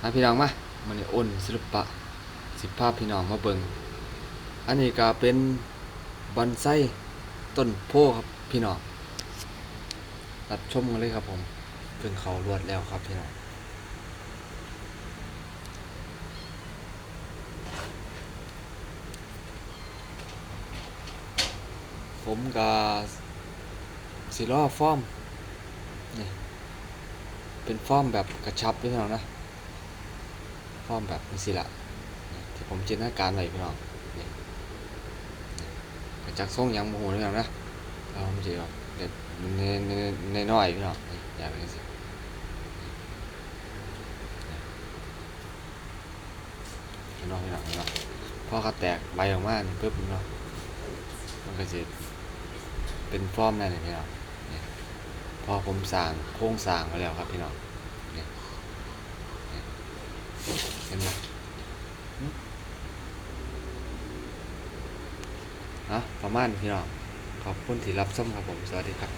หาพี่น้องมามันนี่อ้นศิลปะ สิภาพพี่น้องมาเบิงอันนี้ก็เป็นบอนไซต้นโพครับพี่น้องรับชมกันเลยครับผมเพิ่งเขารวดแล้วครับพี่น้องผมก็สิล้อฟอร์มนี่เป็นฟอร์มแบบกระชับด้วยพี่น้อ งนะฟอมแบบนี้สิละที่ผมจินตนาการไว้พี่น้องนี่นี่กระจักส่งยังโมโหพี่น้อนะเราไม่ใช่แบบเด็ดในในในน้อยพี่น้องอย่างนี้สิพี่น้องพี่น้องพี่น้องพอเขาแตกใบออกมานี่ปุ๊บพี่น้องมันก็จะเป็นฟอร์มนั่นเลยพี่น้องพอผมสั่งโครงสร้างไว้แล้วครับพี่น้องนี่นี่ เห็นไหมนะประมาณนี้พี่น้องขอบคุณที่รับชมครับผม สวัสดีครับ